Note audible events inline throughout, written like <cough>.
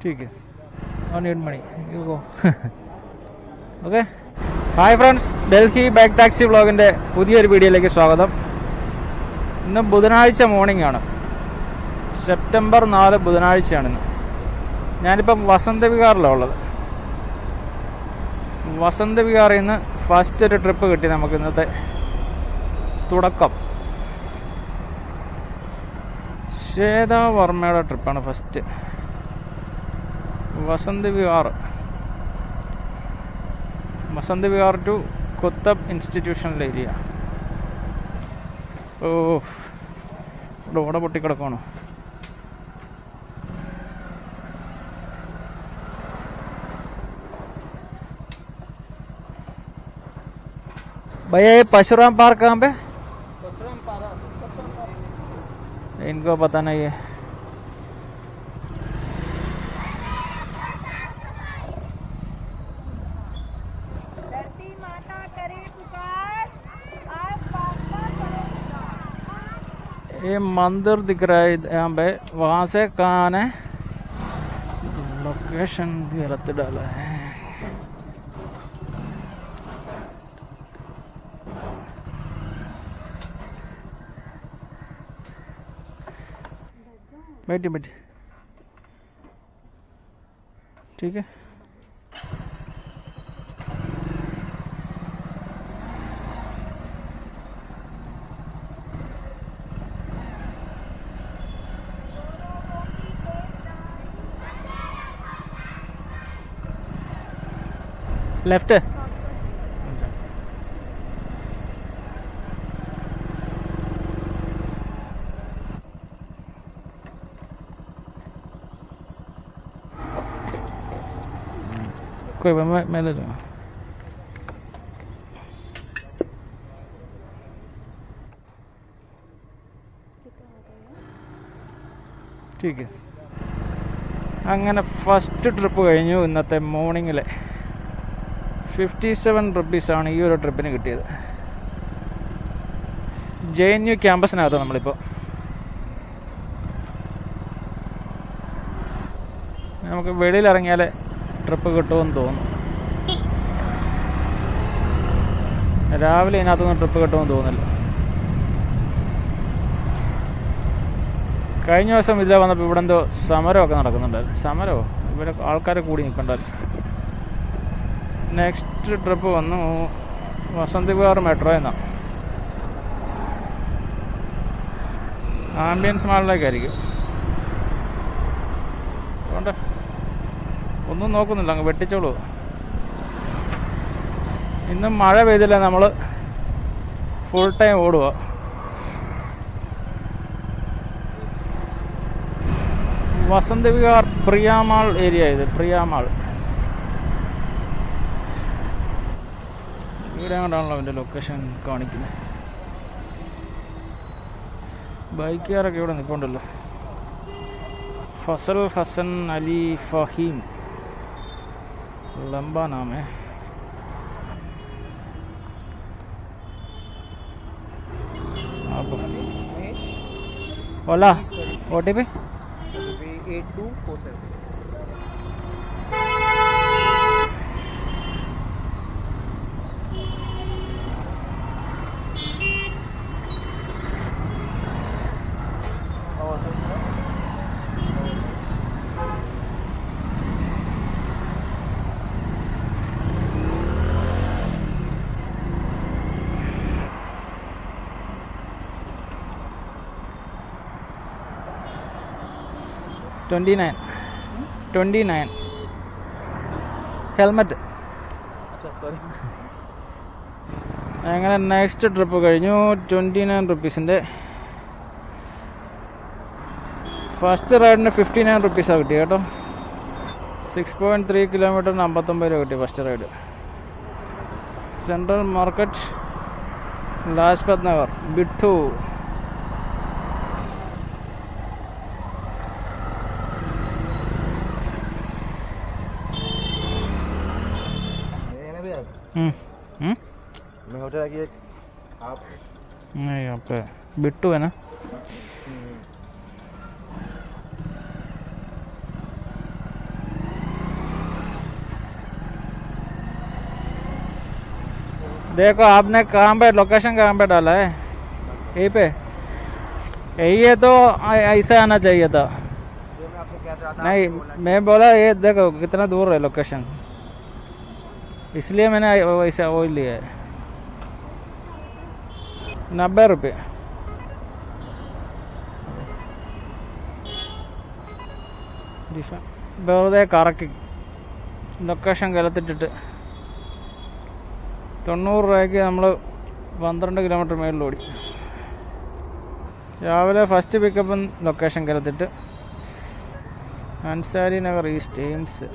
ठीक है on your money you go okay hi friends Delhi back taxi വ്ളോഗിൻ്റെ പുതിയൊരു വീഡിയോയിലേക്ക് സ്വാഗതം ഇന്ന് ബുധനാഴ്ച മോർണിംഗ് ആണ് സെപ്റ്റംബർ നാല് ബുധനാഴ്ചയാണ് ഇന്ന് ഞാനിപ്പം വസന്ത വിഹാറിലാണ് ഉള്ളത് വസന്ത വിഹാറിൽ നിന്ന് ഫസ്റ്റ് ഒരു ട്രിപ്പ് കിട്ടി നമുക്ക് ഇന്നത്തെ തുടക്കം ശ്വേത വർമ്മയുടെ ട്രിപ്പാണ് first Vasant Vihar Vasant Vihar to Qutab institutional area ഓ ഇവിടെ ഓട പൊട്ടിക്കിടക്കണോ भैया ये परशुराम पार्क कहाँ पे इनको पता नहीं है धरती माता करे पुकार ये मंदिर दिख रहा है यहाँ पे, वहाँ से कहाँ है। लोकेशन भी गलत डाला है। बैठिए बैठिए। ठीक है? लेफ्ट कोई बात मैं मैं ले लूँगा ठीक है അങ്ങനെ ഫസ്റ്റ് ട്രിപ്പ് കഴിഞ്ഞു ഇന്നത്തെ മോർണിംഗിലെ ഫിഫ്റ്റി സെവൻ റുപ്പീസാണ് ഈ ഒരു ട്രിപ്പിന് കിട്ടിയത്. ജെ എൻ യു ക്യാമ്പസിനകത്താണ് നമ്മളിപ്പോൾ നമുക്ക് വെളിയിൽ ഇറങ്ങിയാലേ ട്രിപ്പ് കിട്ടുമെന്ന് തോന്നുന്നു. രാവിലെ ഇതിനകത്തൊന്നും ട്രിപ്പ് കിട്ടുമെന്ന് തോന്നുന്നില്ല. കഴിഞ്ഞ ദിവസം ഇതിലെ വന്നപ്പോൾ ഇവിടെ എന്തോ സമരമൊക്കെ നടക്കുന്നുണ്ടായിരുന്നു. സമരമോ? ഇവിടെ ആൾക്കാർ കൂടി നിൽക്കണ്ടായിരുന്നു. നെക്സ്റ്റ് ട്രിപ്പ് വന്നു. വസന്ത് വിഹാർ മെട്രോ എന്നാ. ആംബിയൻസ് മാളിലേക്കായിരിക്കും. അതുകൊണ്ട് ഒന്നും നോക്കുന്നില്ല അങ്ങ് വെട്ടിച്ചോളൂ. ഇന്നും മഴ പെയ്തില്ല നമ്മൾ ഫുൾ ടൈം ഓടുക വസന്ത് വിഹാർ പ്രിയാമാൾ ഏരിയ ഇത് പ്രിയാമാൾ ഇവിടെ കൊണ്ടാണല്ലോ അവൻ്റെ ലൊക്കേഷൻ കാണിക്കുന്നത് ബൈക്കുകാരൊക്കെ ഇവിടെ നിൽപ്പുണ്ടല്ലോ ഫസൽ ഹസൻ അലി ഫഹീം ലംബ നാമേ Ola O T P eight two four seven twenty nine twenty nine helmet അങ്ങനെ നെക്സ്റ്റ് ട്രിപ്പ് കഴിഞ്ഞു. ട്വന്റി നയൻ റുപ്പീസിന്റെ ഫസ്റ്റ് റൈഡിന് ഫിഫ്റ്റി നയൻ റുപ്പീസാണ് കിട്ടി കേട്ടോ. സിക്സ് പോയിന്റ് ത്രീ കിലോമീറ്ററിന് അമ്പത്തൊമ്പത് രൂപ കിട്ടി first ride central market Lajpat Nagar Bittu हम्म, हम्म। मैं होटल कि आप नहीं यहाँ पे बिट्टू है ना? देखो आपने कहाँ पे लोकेशन कहाँ पे डाला है? यही पे? यही है तो ऐसे आना चाहिए था। तो नहीं मैं बोला ये देखो कितना दूर है लोकेशन इसलिए मैंने वैसे वो लिया है नब्बे रुपये വെറുതെ കറക്കി ലൊക്കേഷൻ കലത്തിട്ടിട്ട് തൊണ്ണൂറ് രൂപയ്ക്ക് നമ്മൾ പന്ത്രണ്ട് കിലോമീറ്റർ മേളിൽ ഓടി രാവിലെ ഫസ്റ്റ് പിക്കപ്പും ലൊക്കേഷൻ കലത്തിട്ട് അൻസാരി നഗർ ഈസ്റ്റ് എയിംസ്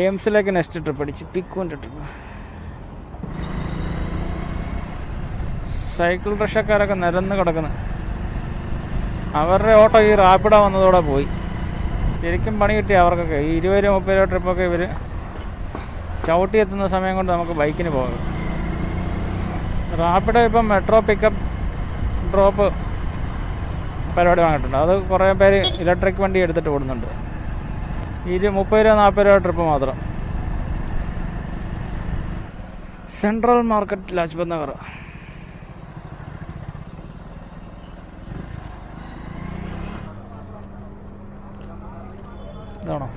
എയിംസിലേക്ക് നെക്സ്റ്റ് ട്രിപ്പ് അടിച്ച് പിക്കുവിന്റെ ട്രിപ്പ് സൈക്കിൾ റിക്ഷക്കാരൊക്കെ നിരന്ന് കിടക്കുന്നു. അവരുടെ ഓട്ടോ ഈ റാപ്പിഡ വന്നതോടെ പോയി. ശരിക്കും പണി കിട്ടി അവർക്കൊക്കെ. ഈ ഇരുപത് രൂപ മുപ്പത് രൂപ ട്രിപ്പൊക്കെ ഇവർ ചവിട്ടി എത്തുന്ന സമയം കൊണ്ട് നമുക്ക് ബൈക്കിന് പോകാം. റാപ്പിഡ ഇപ്പം മെട്രോ പിക്കപ്പ് ഡ്രോപ്പ് പരിപാടി വാങ്ങിയിട്ടുണ്ട്. അത് കുറേ പേര് ഇലക്ട്രിക് വണ്ടി എടുത്തിട്ട് ഓടുന്നുണ്ട്. ഇരു മുപ്പത് രൂപ നാൽപ്പത് രൂപ ട്രിപ്പ് മാത്രം. സെൻട്രൽ മാർക്കറ്റ് ലാജ്പത് നഗർ ഇതാണോ?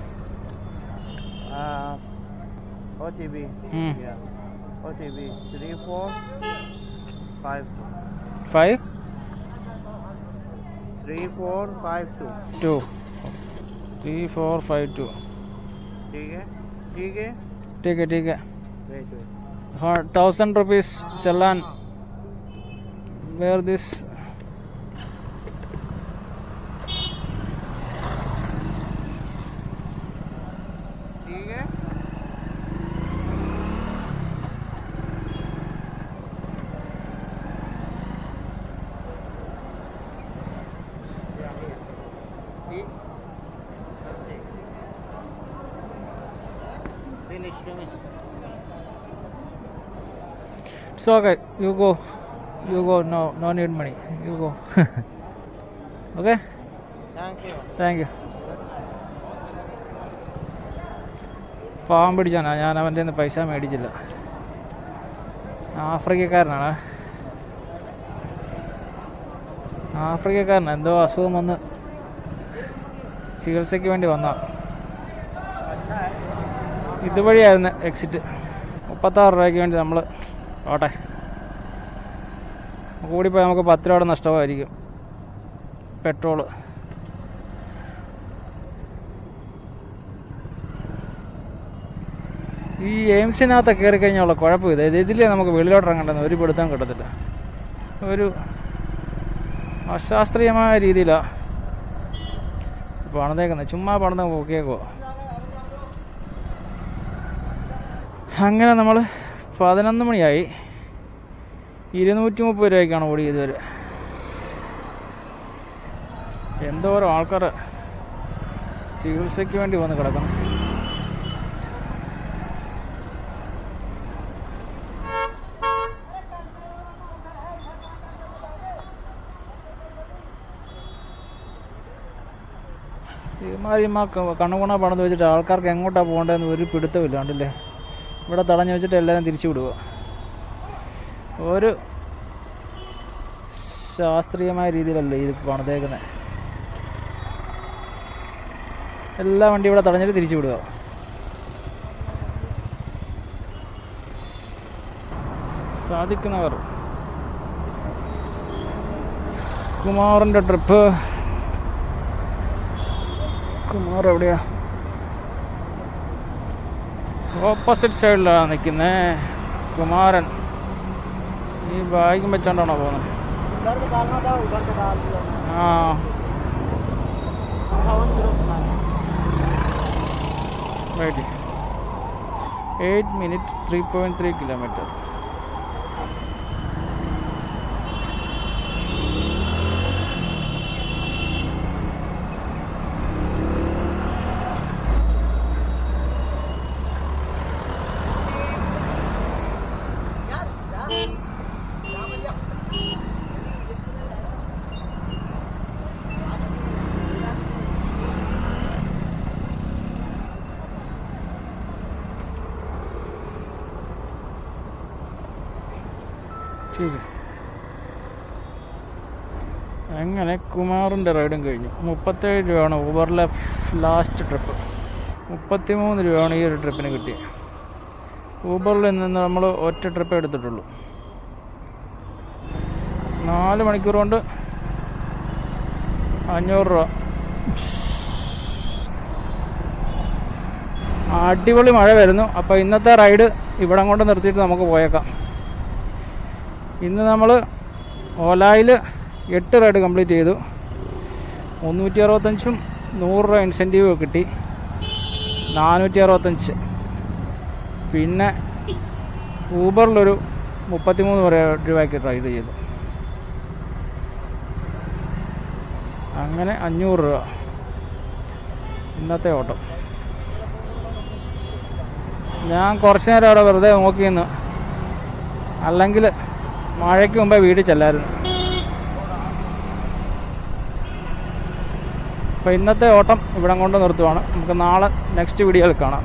Five five three four five two two three four five two. ठीक है? ठीक है? ठीक है ठीक है। हाँ thousand rupees challan. Where this It's okay. You go. You go. No, no need money. You <laughs> go. okay. Thank you. Thank you പാവം പിടിച്ചാണ് ഞാൻ അവന്റെ നിന്ന് പൈസ മേടിച്ചില്ല ആഫ്രിക്കക്കാരനാണ് ആഫ്രിക്കക്കാരനാണ് എന്തോ അസുഖം വന്ന് ചികിത്സയ്ക്ക് വേണ്ടി വന്ന ഇതുവഴിയായിരുന്നു എക്സിറ്റ് മുപ്പത്താറ് രൂപയ്ക്ക് വേണ്ടി നമ്മൾ ഓട്ടെ കൂടിപ്പോയി നമുക്ക് പത്ത് രൂപയുടെ നഷ്ടമായിരിക്കും. പെട്രോൾ. ഈ എയിംസിനകത്ത് കയറി കഴിഞ്ഞുള്ള കുഴപ്പം ഇത്. ഇതിലേ നമുക്ക് വെളിയിലോട്ട് ഇറങ്ങണ്ടെന്ന് ഒരു പിടുത്തം കിട്ടത്തില്ല. ഒരു അശാസ്ത്രീയമായ രീതിയിലാണ് പണിതേക്കുന്നത്. ചുമ്മാ പണിത് പൊക്കിയേക്കോ അങ്ങനെ നമ്മൾ പതിനൊന്ന് മണിയായി. ഇരുന്നൂറ്റി മുപ്പത് രൂപയ്ക്കാണ് ഓടിയത് വരെ എന്തോരം ആൾക്കാർ ചികിത്സയ്ക്ക് വേണ്ടി വന്ന് കിടക്കണം. ഇമാരിമാ കണ്ണുകുണ പണിത് വെച്ചിട്ട് ആൾക്കാർക്ക് എങ്ങോട്ടാണ് പോകേണ്ടതെന്ന് ഒരു പിടുത്തമില്ല കണ്ടില്ലേ? ഇവിടെ തടഞ്ഞു വെച്ചിട്ട് എല്ലാവരും തിരിച്ചു വിടുക ഒരു ശാസ്ത്രീയമായ രീതിയിലല്ലേ ഇത് പണിതേക്കുന്നത് എല്ലാ വണ്ടി ഇവിടെ തടഞ്ഞിട്ട് തിരിച്ചു വിടുക സാധിക്കുന്നവർ. കുമാറിന്റെ ട്രിപ്പ് കുമാർ എവിടെയാ? ഓപ്പോസിറ്റ് സൈഡിലാണ് നിൽക്കുന്നത് കുമാരൻ. ഈ ബാഗും വെച്ചോണ്ടാണോ പോകുന്നത് ആ. Wait eight minute three point three kilometre ശരി അങ്ങനെ കുമാറിന്റെ റൈഡും കഴിഞ്ഞു. മുപ്പത്തേഴ് രൂപയാണ് ഊബറിലെ ലാസ്റ്റ് ട്രിപ്പ് മുപ്പത്തിമൂന്ന് രൂപയാണ് ഈ ഒരു ട്രിപ്പിന് കിട്ടിയത് ഊബറിൽ നിന്ന് നമ്മൾ ഒറ്റ ട്രിപ്പ് എടുത്തിട്ടുള്ളൂ. നാല് മണിക്കൂർ കൊണ്ട് അഞ്ഞൂറ് രൂപ. അടിപൊളി മഴ വരുന്നു. അപ്പോൾ ഇന്നത്തെ റൈഡ് ഇവിടം കൊണ്ട് നിർത്തിയിട്ട് നമുക്ക് പോയേക്കാം. ഇന്ന് നമ്മൾ ഓലായിൽ എട്ട് റൈഡ് കംപ്ലീറ്റ് ചെയ്തു. മുന്നൂറ്റി അറുപത്തഞ്ചും നൂറ് രൂപ ഇൻസെന്റീവ് കിട്ടി. നാനൂറ്റി അറുപത്തഞ്ച് പിന്നെ ഊബറിലൊരു മുപ്പത്തിമൂന്ന് രൂപയ്ക്ക് റൈഡ് ചെയ്തു. അങ്ങനെ അഞ്ഞൂറ് രൂപ. ഇന്നത്തെ ഓട്ടം. ഞാൻ കുറച്ച് നേരം അവിടെ വെറുതെ നോക്കി നിന്ന് അല്ലെങ്കിൽ മഴയ്ക്ക് മുമ്പേ വീട് ചെല്ലായിരുന്നു. അപ്പോൾ ഇന്നത്തെ ഓട്ടം ഇവിടം കൊണ്ട് നിർത്തുവാണ്. നമുക്ക് നാളെ നെക്സ്റ്റ് വീഡിയോയിൽ കാണാം.